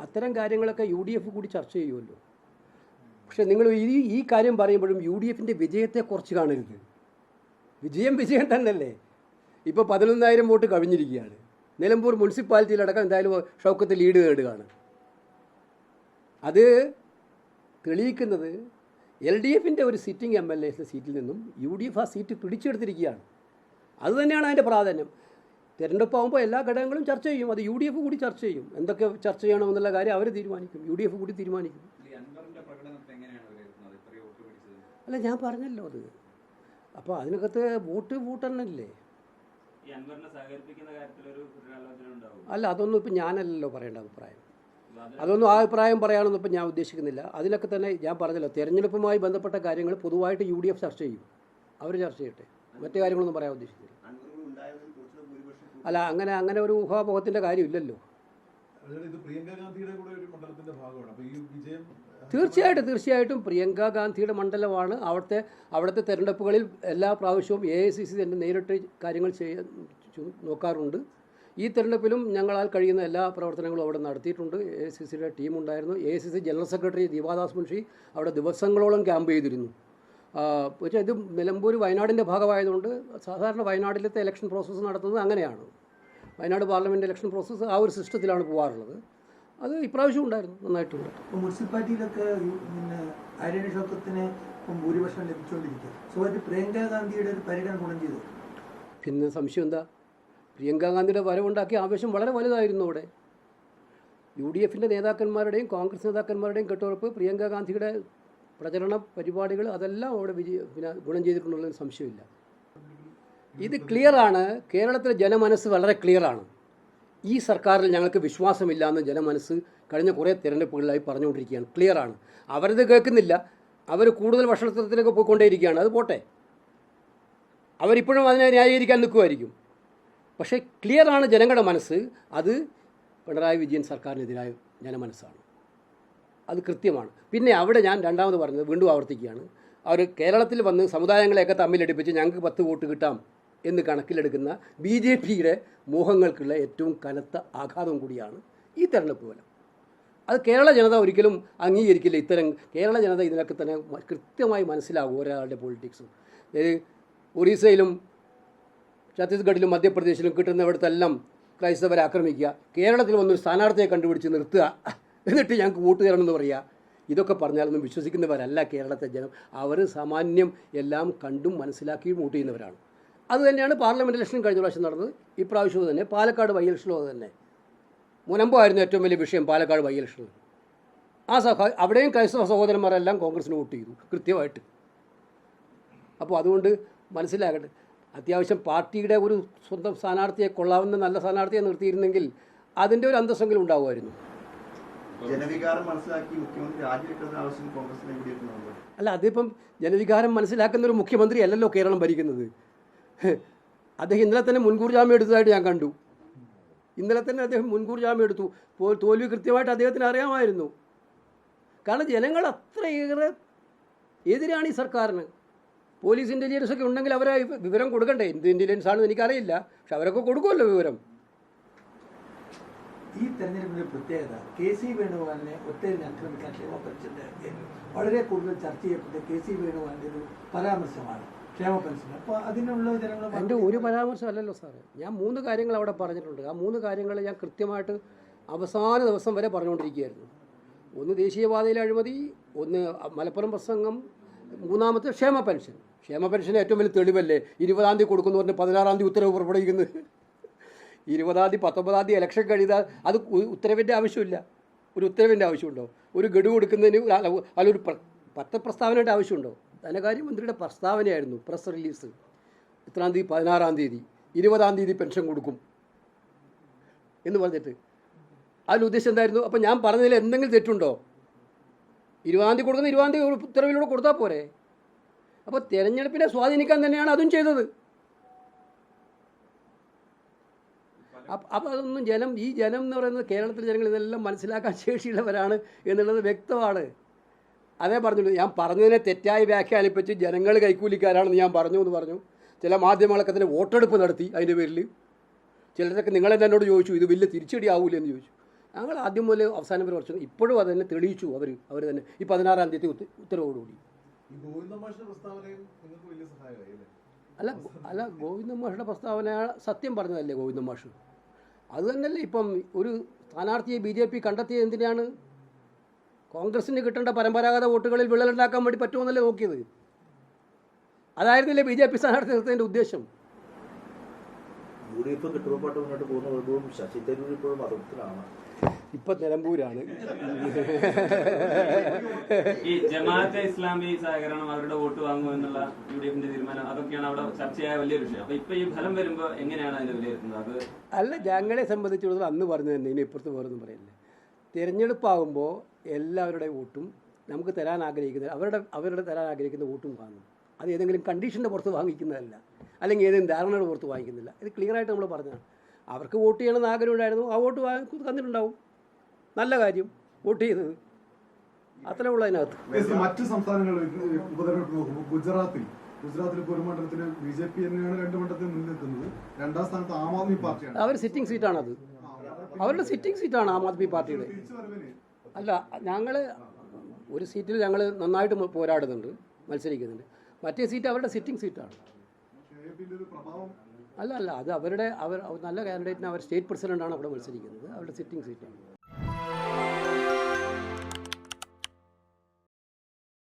അത്തരം കാര്യങ്ങളൊക്കെ U D F കൂടി ചർച്ച ചെയ്യുമല്ലോ. പക്ഷെ നിങ്ങൾ ഈ ഈ കാര്യം പറയുമ്പോഴും യു ഡി എഫിന്റെ വിജയത്തെ കുറച്ച് കാണരുത്. വിജയം വിജയം തന്നെയല്ലേ? ഇപ്പോൾ പതിനൊന്നായിരം വോട്ട് കവിഞ്ഞിരിക്കുകയാണ് നിലമ്പൂർ മുനിസിപ്പാലിറ്റിയിലടക്കം എന്തായാലും ഷൗക്കത്ത് ലീഡ് നേടുകയാണ്. അത് തെളിയിക്കുന്നത് എൽ ഡി എഫിന്റെ ഒരു സിറ്റിംഗ് എം എൽ എ സീറ്റിൽ നിന്നും യു ഡി എഫ് ആ സീറ്റ് പിടിച്ചെടുത്തിരിക്കുകയാണ്. അതുതന്നെയാണ് അതിന്റെ പ്രാധാന്യം. തിരഞ്ഞെടുപ്പാകുമ്പോൾ എല്ലാ ഘടകങ്ങളും ചർച്ച ചെയ്യും. അത് യു ഡി എഫ് കൂടി ചർച്ച ചെയ്യും. എന്തൊക്കെ ചർച്ച ചെയ്യണമെന്നുള്ള കാര്യം അവർ തീരുമാനിക്കും. യു ഡി എഫ് കൂടി തീരുമാനിക്കും അല്ല ഞാൻ പറഞ്ഞല്ലോ അത്. അപ്പോൾ അതിനകത്ത് വോട്ട് വോട്ടെണ്ണല്ലേ ഈ അൻവറിനെ സഹകരിപ്പിക്കുന്ന കാര്യത്തിൽ ഒരു പുനരാലോചന ഉണ്ടാവും. അല്ല അതൊന്നും ഇപ്പം ഞാനല്ലല്ലോ പറയേണ്ട അഭിപ്രായം. അതൊന്നും ആ അഭിപ്രായം പറയാനൊന്നും ഇപ്പം ഞാൻ ഉദ്ദേശിക്കുന്നില്ല. അതിലൊക്കെ തന്നെ ഞാൻ പറഞ്ഞല്ലോ തിരഞ്ഞെടുപ്പുമായി ബന്ധപ്പെട്ട കാര്യങ്ങൾ പൊതുവായിട്ട് യു ഡി എഫ് ചർച്ച ചെയ്യും. അവർ ചർച്ച ചെയ്യട്ടെ. മറ്റു കാര്യങ്ങളൊന്നും പറയാൻ ഉദ്ദേശിക്കുന്നില്ല. അല്ല അങ്ങനെ അങ്ങനെ ഒരു ഊഹാപോഹത്തിന്റെ കാര്യമില്ലല്ലോ. തീർച്ചയായിട്ടും തീർച്ചയായിട്ടും പ്രിയങ്ക ഗാന്ധിയുടെ മണ്ഡലമാണ്. അവിടുത്തെ അവിടുത്തെ തെരഞ്ഞെടുപ്പുകളിൽ എല്ലാ പ്രാവശ്യവും എ ഐ സി സി തന്നെ നേരിട്ട് കാര്യങ്ങൾ ചെയ്യാൻ നോക്കാറുണ്ട്. ഈ തെരഞ്ഞെടുപ്പിലും ഞങ്ങളാൽ കഴിയുന്ന എല്ലാ പ്രവർത്തനങ്ങളും അവിടെ നടത്തിയിട്ടുണ്ട്. എ ഐ സി സിയുടെ ടീമുണ്ടായിരുന്നു. A I C C general secretary Deepa Das Munshi അവിടെ ദിവസങ്ങളോളം ക്യാമ്പ് ചെയ്തിരുന്നു. പക്ഷേ ഇത് നിലമ്പൂർ വയനാടിന്റെ ഭാഗമായതുകൊണ്ട് സാധാരണ വയനാട്ടിലത്തെ ഇലക്ഷൻ പ്രോസസ്സ് നടത്തുന്നത് അങ്ങനെയാണ്. വയനാട് പാർലമെന്റ് ഇലക്ഷൻ പ്രോസസ്സ് ആ ഒരു സിസ്റ്റത്തിലാണ് പോകാറുള്ളത്. അത് ഇപ്രാവശ്യം ഉണ്ടായിരുന്നു നന്നായിട്ടുണ്ട്. മുനിസിപ്പാലിറ്റിയിലൊക്കെ പിന്നെ ആര്യണി ഷൗക്കത്തിന് ഇപ്പം ഭൂരിപക്ഷം ലഭിച്ചുകൊണ്ടിരിക്കുക. സുഖമായിട്ട് പ്രിയങ്ക ഗാന്ധിയുടെ ഒരു പരിഗണന ഗുണം ചെയ്തു. പിന്നെ സംശയം എന്താ? പ്രിയങ്ക ഗാന്ധിയുടെ വരവുണ്ടാക്കിയ ആവേശം വളരെ വലുതായിരുന്നു അവിടെ. യു ഡി എഫിന്റെ നേതാക്കന്മാരുടെയും കോൺഗ്രസ് നേതാക്കന്മാരുടെയും കെട്ടുറപ്പ് പ്രിയങ്ക ഗാന്ധിയുടെ പ്രചരണ പരിപാടികൾ അതെല്ലാം അവിടെ വിജയ പിന്നെ ഗുണം ചെയ്തിട്ടുണ്ടെന്ന് സംശയമില്ല. ഇത് ക്ലിയറാണ് കേരളത്തിലെ ജനമനസ്സ് വളരെ ക്ലിയറാണ് ഈ സർക്കാരിൽ ഞങ്ങൾക്ക് വിശ്വാസമില്ല എന്ന് ജനമനസ്സ് കഴിഞ്ഞ കുറേ തിരഞ്ഞെടുപ്പുകളിലായി പറഞ്ഞുകൊണ്ടിരിക്കുകയാണ്. ക്ലിയറാണ് അവരത് കേൾക്കുന്നില്ല. അവർ കൂടുതൽ ഭക്ഷണത്തിലേക്ക് പോയിക്കൊണ്ടേയിരിക്കുകയാണ്. അത് പോട്ടെ. അവരിപ്പോഴും അതിനെ ന്യായീകരിക്കാൻ നിൽക്കുമായിരിക്കും. പക്ഷേ ക്ലിയറാണ് ജനങ്ങളുടെ മനസ്സ്. അത് പിണറായി വിജയൻ സർക്കാരിനെതിരായ ജനമനസ്സാണ്. അത് കൃത്യമാണ്. പിന്നെ അവിടെ ഞാൻ രണ്ടാമത് പറഞ്ഞത് വീണ്ടും ആവർത്തിക്കുകയാണ്. അവർ കേരളത്തിൽ വന്ന് സമുദായങ്ങളെയൊക്കെ തമ്മിലടിപ്പിച്ച് ഞങ്ങൾക്ക് പത്ത് വോട്ട് കിട്ടാം എന്ന് കണക്കിലെടുക്കുന്ന ബി ജെ പിയുടെ മോഹങ്ങൾക്കുള്ള ഏറ്റവും കനത്ത ആഘാതം കൂടിയാണ് ഈ തെരഞ്ഞെടുപ്പ് ഫലം. അത് കേരള ജനത ഒരിക്കലും അംഗീകരിക്കില്ല ഇത്തരം കേരള ജനത ഇതിനൊക്കെ തന്നെ കൃത്യമായി മനസ്സിലാകും ഒരാളുടെ പൊളിറ്റിക്സും ഒറീസയിലും ഛത്തീസ്ഗഡിലും മധ്യപ്രദേശിലും കിട്ടുന്നിടത്തെല്ലാം ക്രൈസ്തവരെ ആക്രമിക്കുക കേരളത്തിൽ വന്നൊരു സ്ഥാനാർത്ഥിയെ കണ്ടുപിടിച്ച് നിർത്തുക എന്നിട്ട് ഞങ്ങൾക്ക് വോട്ട് തരണമെന്ന് പറയുക ഇതൊക്കെ പറഞ്ഞാലൊന്നും വിശ്വസിക്കുന്നവരല്ല കേരളത്തെ ജനം. അവർ സാമാന്യം എല്ലാം കണ്ടും മനസ്സിലാക്കിയും വോട്ട് ചെയ്യുന്നവരാണ്. അതുതന്നെയാണ് പാർലമെന്റ് ഇലക്ഷൻ കഴിഞ്ഞ പ്രാവശ്യം നടന്നത്. ഇപ്രാവശ്യവും തന്നെ. പാലക്കാട് ബൈ ഇലക്ഷനും അത് തന്നെ. മുനമ്പായിരുന്നു ഏറ്റവും വലിയ വിഷയം പാലക്കാട് ബൈ ഇലക്ഷനിൽ. ആ സഹ അവിടെയും ക്രൈസ്തവ സഹോദരന്മാരെല്ലാം കോൺഗ്രസിന് വോട്ട് ചെയ്തു കൃത്യമായിട്ട്. അപ്പോൾ അതുകൊണ്ട് മനസ്സിലാകട്ടെ അത്യാവശ്യം പാർട്ടിയുടെ ഒരു സ്വന്തം സ്ഥാനാർത്ഥിയെ കൊള്ളാവുന്ന നല്ല സ്ഥാനാർത്ഥിയെ നിർത്തിയിരുന്നെങ്കിൽ അതിന്റെ ഒരു അന്തസ്സെങ്കിലും ഉണ്ടാവുമായിരുന്നു. ജനവികാരം മനസ്സിലാക്കി മുഖ്യമന്ത്രി രാജിവെക്കുന്ന ആവശ്യം കോൺഗ്രസിനെ അല്ല അതിപ്പം ജനവികാരം മനസ്സിലാക്കുന്ന ഒരു മുഖ്യമന്ത്രി അല്ലല്ലോ കേരളം ഭരിക്കുന്നത്. അദ്ദേഹം ഇന്നലെ തന്നെ മുൻകൂർ ജാമ്യം എടുത്തതായിട്ട് ഞാൻ കണ്ടു. ഇന്നലെ തന്നെ അദ്ദേഹം മുൻകൂർ ജാമ്യം എടുത്തു. തോൽവി കൃത്യമായിട്ട് അദ്ദേഹത്തിന് അറിയാമായിരുന്നു. കാരണം ജനങ്ങൾ അത്രയേറെ എതിരാണ് ഈ സർക്കാരിന്. പോലീസ് ഇന്റലിജൻസ് ഒക്കെ ഉണ്ടെങ്കിൽ അവരെ വിവരം കൊടുക്കണ്ടേ? എന്ത് ഇന്റലിജൻസ് ആണെന്ന് എനിക്കറിയില്ല. പക്ഷെ അവരൊക്കെ കൊടുക്കുമല്ലോ വിവരം. ഈ തെരഞ്ഞെടുപ്പിന്റെ പ്രത്യേകത കെ സി വേണുഗോപാലിനെ ഒറ്റയിൽ ആക്രമിക്കാൻ ക്ഷേമ പെൻഷന്റെ വളരെ കൂടുതൽ ചർച്ച ചെയ്യപ്പെട്ട കെ സി വേണുഗോപാലിന്റെ ഒരു പരാമർശമാണ് അപ്പോൾ അതിനുള്ള ഒരു പരാമർശം അല്ലല്ലോ സാറേ. ഞാൻ മൂന്ന് കാര്യങ്ങൾ അവിടെ പറഞ്ഞിട്ടുണ്ട്. ആ മൂന്ന് കാര്യങ്ങൾ ഞാൻ കൃത്യമായിട്ട് അവസാന ദിവസം വരെ പറഞ്ഞുകൊണ്ടിരിക്കുകയായിരുന്നു. ഒന്ന് ദേശീയപാതയിലെ അഴിമതി ഒന്ന് മലപ്പുറം പ്രസംഗം മൂന്നാമത്തെ ക്ഷേമ പെൻഷൻ ക്ഷേമ പെൻഷൻ ഏറ്റവും വലിയ തെളിവല്ലേ? ഇരുപതാം തീയതി കൊടുക്കുന്നു പറഞ്ഞ് പതിനാറാം തീയതി ഉത്തരവ് പുറപ്പെടുവിക്കുന്നത്. ഇരുപതാം തീയതി പത്തൊമ്പതാം തീയതി ഇലക്ഷൻ കഴിയുന്ന അത് ഉത്തരവിന്റെ ആവശ്യമില്ല. ഒരു ഉത്തരവിന്റെ ആവശ്യമുണ്ടോ? ഒരു ഗഡു കൊടുക്കുന്നതിന് ഒരു- അല്ല പത്രപ്രസ്താവനയുടെ ആവശ്യമുണ്ടോ? ധനകാര്യമന്ത്രിയുടെ പ്രസ്താവനയായിരുന്നു പ്രസ് റിലീസ് ഇത്രാം തീയതി? പതിനാറാം തീയതി. ഇരുപതാം തീയതി പെൻഷൻ കൊടുക്കും. എന്ന് പറഞ്ഞിട്ട്. അതിൽ ഉദ്ദേശം എന്തായിരുന്നു? അപ്പം ഞാൻ പറഞ്ഞതിൽ എന്തെങ്കിലും തെറ്റുണ്ടോ? ഇരുപതാം തീയതി കൊടുക്കുന്ന ഇരുപതാം തീയതി ഉത്തരവിലൂടെ കൊടുത്താൽ പോരെ. അപ്പോൾ തിരഞ്ഞെടുപ്പിനെ സ്വാധീനിക്കാൻ തന്നെയാണ് അതും ചെയ്തത്. അപ്പോൾ അതൊന്നും ജനം ഈ ജനം എന്ന് പറയുന്നത് കേരളത്തിലെ ജനങ്ങൾ ഇതെല്ലാം മനസ്സിലാക്കാൻ ശേഷിയുള്ളവരാണ് എന്നുള്ളത് വ്യക്തമാണ്. അതേ പറഞ്ഞുള്ളൂ ഞാൻ പറഞ്ഞതിനെ തെറ്റായി വ്യാഖ്യാനിപ്പിച്ച് ജനങ്ങൾ കൈക്കൂലിക്കാരാണെന്ന് ഞാൻ പറഞ്ഞു എന്ന് പറഞ്ഞു. ചില മാധ്യമങ്ങളൊക്കെ തന്നെ വോട്ടെടുപ്പ് നടത്തി അതിന്റെ പേരിൽ. ചിലരൊക്കെ നിങ്ങൾ തന്നെ എന്നോട് ചോദിച്ചു ഇത് വലിയ തിരിച്ചടി ആവൂലേ എന്ന് ചോദിച്ചു. ഞങ്ങൾ ആദ്യം മുതൽ അവസാനം വരെ പറഞ്ഞു ഇപ്പോഴും അത് തന്നെ തെളിയിച്ചു അവർ അവർ തന്നെ. ഈ പതിനാറാം തീയതി ഉത്ത- ഉത്തരവോടുകൂടി. അല്ല? അല്ല ഗോവിന്ദ മാഷയുടെ പ്രസ്താവന സത്യം പറഞ്ഞതല്ലേ ഗോവിന്ദ മാഷ്? അത് തന്നെയല്ലേ ഇപ്പം ഒരു സ്ഥാനാർത്ഥിയെ ബി ജെ പി കണ്ടെത്തിയത് എന്തിനാണ്? കോൺഗ്രസിന് കിട്ടേണ്ട പരമ്പരാഗത വോട്ടുകളിൽ വിള്ളലുണ്ടാക്കാൻ വേണ്ടി പറ്റുമെന്നല്ലേ നോക്കിയത്? അതായിരുന്നില്ലേ ബി ജെ പി സ്ഥാനാർത്ഥി നിർത്തുന്നതിന്റെ ഉദ്ദേശം? യു ഡി എഫ് കെട്ടുറപ്പാട്ട് മുന്നോട്ട് പോകുന്ന ശശി തരൂർ ഇപ്പോഴും മതത്തിലാണ് ഇപ്പം നിലമ്പൂരാണ്. ഈ ജമാഅത്തെ ഇസ്ലാമി സഹകരണം അവരുടെ വോട്ട് വാങ്ങും എന്നുള്ള യു ഡി എഫിന്റെ തീരുമാനം അതൊക്കെയാണ് അവിടെ ചർച്ചയായ വലിയ വിഷയം. അപ്പൊ ഇപ്പൊ ഈ ഫലം വരുമ്പോ എങ്ങനെയാണ് അതിനെ വിലയിരുത്തുന്നത്? അത് അല്ല ഞങ്ങളെ സംബന്ധിച്ചിടത്തോളം അന്ന് പറഞ്ഞു തന്നെ ഇനി ഇപ്പുറത്ത് വേറൊന്നും പറയില്ല തിരഞ്ഞെടുപ്പാകുമ്പോൾ എല്ലാവരുടെ വോട്ടും നമുക്ക് തരാൻ ആഗ്രഹിക്കുന്ന അവരുടെ അവരുടെ തരാൻ ആഗ്രഹിക്കുന്ന വോട്ടും വാങ്ങും. അത് ഏതെങ്കിലും കണ്ടീഷന്റെ പുറത്ത് വാങ്ങിക്കുന്നതല്ല. അല്ലെങ്കിൽ ഏതെങ്കിലും ധാരണയുടെ പുറത്ത് വാങ്ങിക്കുന്നില്ല ഇത് ക്ലിയറായിട്ട് നമ്മൾ പറഞ്ഞതാണ്. അവർക്ക് വോട്ട് ചെയ്യണമെന്ന് ആഗ്രഹം ഉണ്ടായിരുന്നു ആ വോട്ട് വാങ്ങി തന്നിട്ടുണ്ടാവും. നല്ല കാര്യം വോട്ട് ചെയ്തത്. അത്രേ ഉള്ളൂ അതിനകത്ത്. മറ്റു സംസ്ഥാനങ്ങൾ സംസ്ഥാനങ്ങളിൽ ഉപതെരഞ്ഞെടുപ്പ് നോക്കുമ്പോൾ ഗുജറാത്തിൽ ഗുജറാത്തിൽ ഇപ്പോൾ ഒരു മണ്ഡലത്തിൽ ബി ജെ പി തന്നെയാണ് രണ്ട് മണ്ഡലത്തിൽ മുന്നിൽ നിൽക്കുന്നത് രണ്ടാം സ്ഥാനത്ത് ആം ആദ്മി പാർട്ടിയാണ്. അവർ സിറ്റിംഗ് സീറ്റാണത് അവരുടെ സിറ്റിംഗ് സീറ്റാണ് ആം ആദ്മി പാർട്ടിയുടെ. അല്ല ഞങ്ങൾ ഒരു സീറ്റിൽ ഞങ്ങൾ നന്നായിട്ട് പോരാടുന്നുണ്ട് മത്സരിക്കുന്നുണ്ട്. മറ്റേ സീറ്റ് അവരുടെ സിറ്റിംഗ് സീറ്റാണ് അല്ല അല്ല അത് അവരുടെ അവർ അവർ നല്ല കാൻഡിഡേറ്റിന് അവർ സ്റ്റേറ്റ് പ്രസിഡന്റാണ് അവിടെ മത്സരിക്കുന്നത്. അവരുടെ സിറ്റിംഗ് സീറ്റാണ്